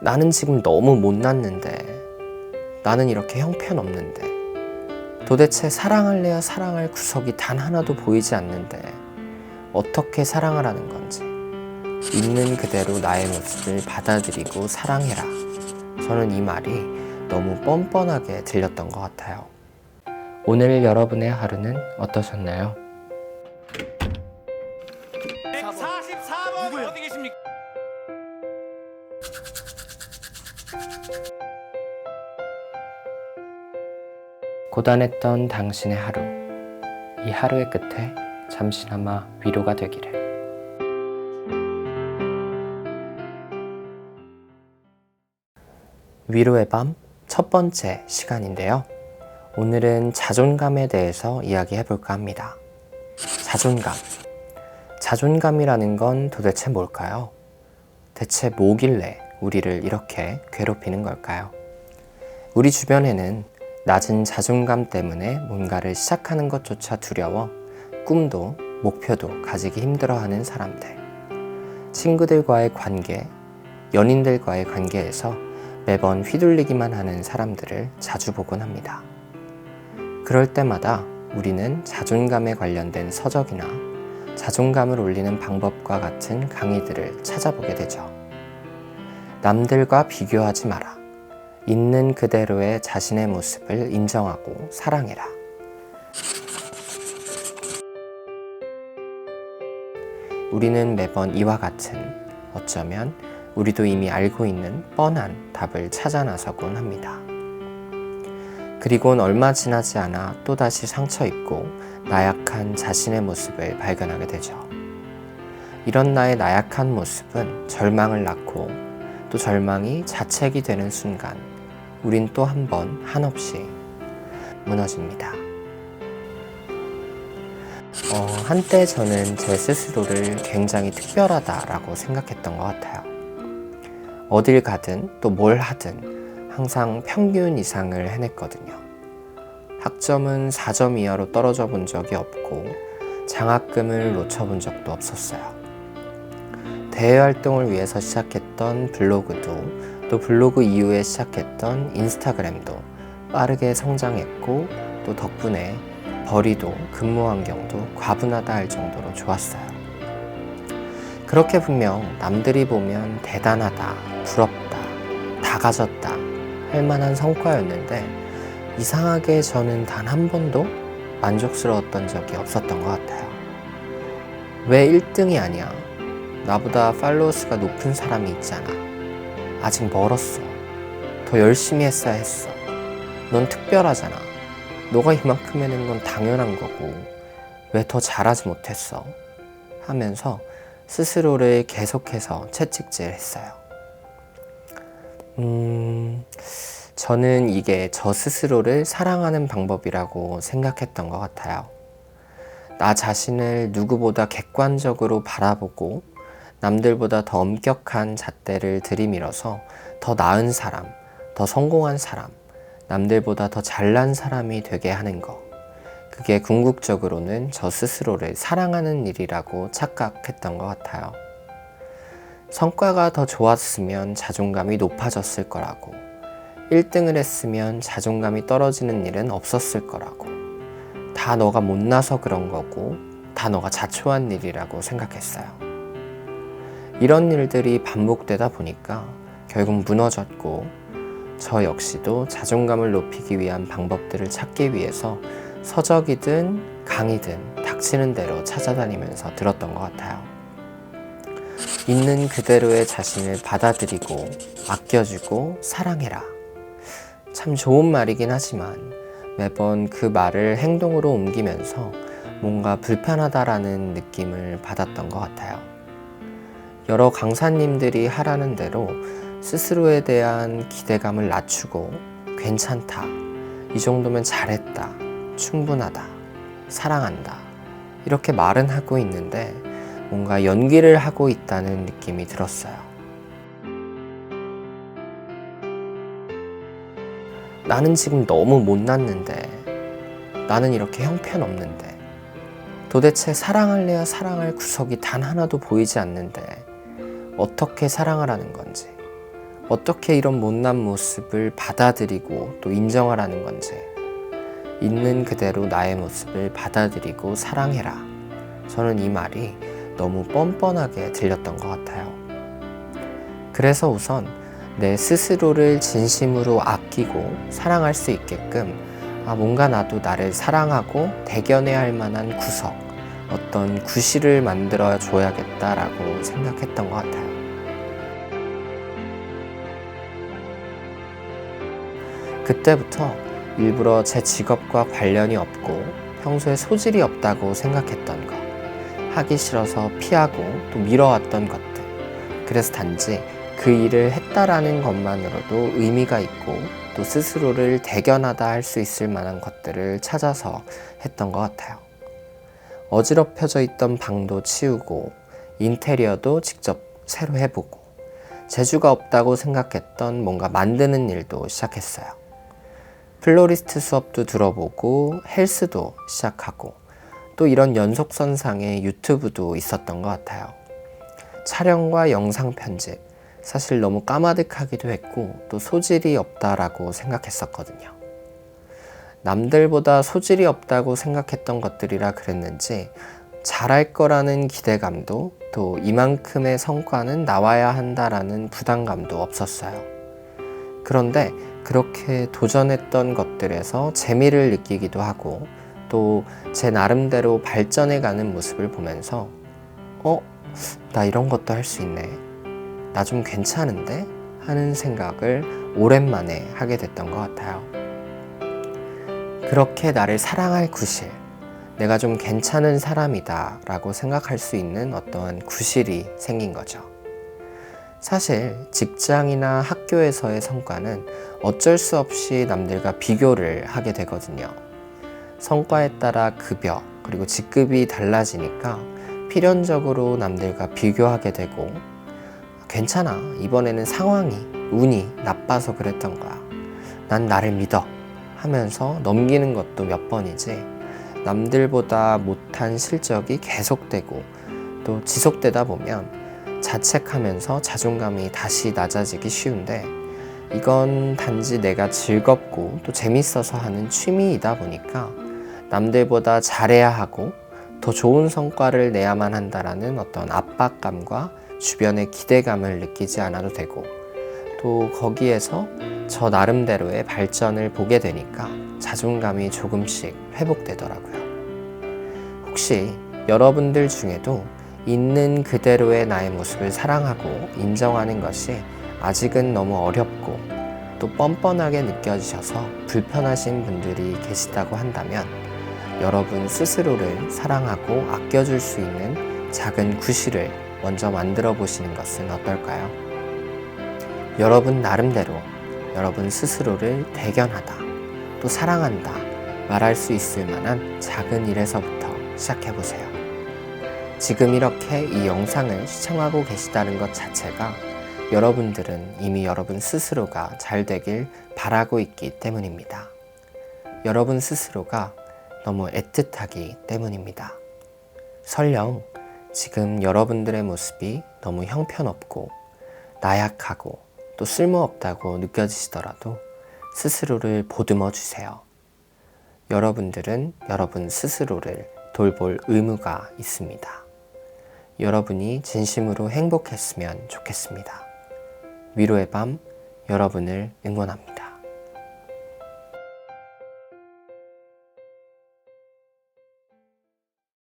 나는 지금 너무 못났는데 나는 이렇게 형편없는데 도대체 사랑할래야 사랑할 구석이 단 하나도 보이지 않는데 어떻게 사랑하라는 건지 있는 그대로 나의 모습을 받아들이고 사랑해라. 저는 이 말이 너무 뻔뻔하게 들렸던 것 같아요. 오늘 여러분의 하루는 어떠셨나요? 고단했던 당신의 하루, 이 하루의 끝에 잠시나마 위로가 되기를. 위로의 밤 첫 번째 시간인데요. 오늘은 자존감에 대해서 이야기해 볼까 합니다. 자존감. 자존감이라는 건 도대체 뭘까요? 대체 뭐길래 우리를 이렇게 괴롭히는 걸까요? 우리 주변에는 낮은 자존감 때문에 뭔가를 시작하는 것조차 두려워 꿈도 목표도 가지기 힘들어하는 사람들. 친구들과의 관계, 연인들과의 관계에서 매번 휘둘리기만 하는 사람들을 자주 보곤 합니다. 그럴 때마다 우리는 자존감에 관련된 서적이나 자존감을 올리는 방법과 같은 강의들을 찾아보게 되죠. 남들과 비교하지 마라. 있는 그대로의 자신의 모습을 인정하고 사랑해라. 우리는 매번 이와 같은 어쩌면 우리도 이미 알고 있는 뻔한 답을 찾아 나서곤 합니다. 그리고는 얼마 지나지 않아 또다시 상처 입고 나약한 자신의 모습을 발견하게 되죠. 이런 나의 나약한 모습은 절망을 낳고 또 절망이 자책이 되는 순간 우린 또 한 번 한없이 무너집니다. 어, 한때 저는 제 스스로를 굉장히 특별하다라고 생각했던 것 같아요. 어딜 가든 또 뭘 하든 항상 평균 이상을 해냈거든요. 학점은 4점 이하로 떨어져 본 적이 없고 장학금을 놓쳐본 적도 없었어요. 대외 활동을 위해서 시작했던 블로그도 또 블로그 이후에 시작했던 인스타그램도 빠르게 성장했고 또 덕분에 벌이도 근무 환경도 과분하다 할 정도로 좋았어요. 그렇게 분명 남들이 보면 대단하다, 부럽다, 다 가졌다 할 만한 성과였는데 이상하게 저는 단 한 번도 만족스러웠던 적이 없었던 것 같아요. 왜 1등이 아니야? 나보다 팔로워스가 높은 사람이 있잖아. 아직 멀었어. 더 열심히 했어야 했어. 넌 특별하잖아. 너가 이만큼 해낸 건 당연한 거고, 왜 더 잘하지 못했어? 하면서 스스로를 계속해서 채찍질 했어요. 음, 저는 이게 저 스스로를 사랑하는 방법이라고 생각했던 것 같아요. 나 자신을 누구보다 객관적으로 바라보고 남들보다 더 엄격한 잣대를 들이밀어서 더 나은 사람, 더 성공한 사람, 남들보다 더 잘난 사람이 되게 하는 것. 그게 궁극적으로는 저 스스로를 사랑하는 일이라고 착각했던 것 같아요. 성과가 더 좋았으면 자존감이 높아졌을 거라고. 1등을 했으면 자존감이 떨어지는 일은 없었을 거라고. 다 너가 못나서 그런 거고, 다 너가 자초한 일이라고 생각했어요. 이런 일들이 반복되다 보니까 결국 무너졌고, 저 역시도 자존감을 높이기 위한 방법들을 찾기 위해서 서적이든 강의든 닥치는 대로 찾아다니면서 들었던 것 같아요. 있는 그대로의 자신을 받아들이고 아껴주고 사랑해라. 참 좋은 말이긴 하지만 매번 그 말을 행동으로 옮기면서 뭔가 불편하다라는 느낌을 받았던 것 같아요. 여러 강사님들이 하라는 대로 스스로에 대한 기대감을 낮추고 괜찮다. 이 정도면 잘했다. 충분하다. 사랑한다. 이렇게 말은 하고 있는데 뭔가 연기를 하고 있다는 느낌이 들었어요. 나는 지금 너무 못났는데 나는 이렇게 형편없는데 도대체 사랑할래야 사랑할 구석이 단 하나도 보이지 않는데 어떻게 사랑하라는 건지 어떻게 이런 못난 모습을 받아들이고 또 인정하라는 건지 있는 그대로 나의 모습을 받아들이고 사랑해라. 저는 이 말이 너무 뻔뻔하게 들렸던 것 같아요. 그래서 우선 내 스스로를 진심으로 아끼고 사랑할 수 있게끔 아, 뭔가 나도 나를 사랑하고 대견해야 할 만한 구석, 어떤 구실을 만들어 줘야겠다라고 생각했던 것 같아요. 그때부터 일부러 제 직업과 관련이 없고 평소에 소질이 없다고 생각했던 것, 하기 싫어서 피하고 또 미뤄왔던 것들. 그래서 단지 그 일을 했다라는 것만으로도 의미가 있고 또 스스로를 대견하다 할 수 있을 만한 것들을 찾아서 했던 것 같아요. 어지럽혀져 있던 방도 치우고 인테리어도 직접 새로 해보고 재주가 없다고 생각했던 뭔가 만드는 일도 시작했어요. 플로리스트 수업도 들어보고 헬스도 시작하고 또 이런 연속선상의 유튜브도 있었던 것 같아요. 촬영과 영상 편집, 사실 너무 까마득하기도 했고 또 소질이 없다라고 생각했었거든요. 남들보다 소질이 없다고 생각했던 것들이라 그랬는지 잘할 거라는 기대감도 또 이만큼의 성과는 나와야 한다라는 부담감도 없었어요. 그런데 그렇게 도전했던 것들에서 재미를 느끼기도 하고 또 제 나름대로 발전해 가는 모습을 보면서 어? 나 이런 것도 할 수 있네. 나 좀 괜찮은데? 하는 생각을 오랜만에 하게 됐던 것 같아요. 그렇게 나를 사랑할 구실, 내가 좀 괜찮은 사람이다 라고 생각할 수 있는 어떠한 구실이 생긴 거죠. 사실 직장이나 학교에서의 성과는 어쩔 수 없이 남들과 비교를 하게 되거든요. 성과에 따라 급여, 그리고 직급이 달라지니까 필연적으로 남들과 비교하게 되고 괜찮아. 이번에는 상황이, 운이 나빠서 그랬던 거야. 난 나를 믿어. 하면서 넘기는 것도 몇 번이지. 남들보다 못한 실적이 계속되고 또 지속되다 보면 자책하면서 자존감이 다시 낮아지기 쉬운데 이건 단지 내가 즐겁고 또 재밌어서 하는 취미이다 보니까 남들보다 잘해야 하고 더 좋은 성과를 내야만 한다라는 어떤 압박감과 주변의 기대감을 느끼지 않아도 되고 또 거기에서 저 나름대로의 발전을 보게 되니까 자존감이 조금씩 회복되더라고요. 혹시 여러분들 중에도 있는 그대로의 나의 모습을 사랑하고 인정하는 것이 아직은 너무 어렵고 또 뻔뻔하게 느껴지셔서 불편하신 분들이 계시다고 한다면 여러분 스스로를 사랑하고 아껴줄 수 있는 작은 구실을 먼저 만들어 보시는 것은 어떨까요? 여러분 나름대로 여러분 스스로를 대견하다, 또 사랑한다 말할 수 있을 만한 작은 일에서부터 시작해 보세요. 지금 이렇게 이 영상을 시청하고 계시다는 것 자체가 여러분들은 이미 여러분 스스로가 잘 되길 바라고 있기 때문입니다. 여러분 스스로가 너무 애틋하기 때문입니다. 설령 지금 여러분들의 모습이 너무 형편없고 나약하고 또 쓸모없다고 느껴지시더라도 스스로를 보듬어 주세요. 여러분들은 여러분 스스로를 돌볼 의무가 있습니다. 여러분이 진심으로 행복했으면 좋겠습니다. 위로의 밤 여러분을 응원합니다.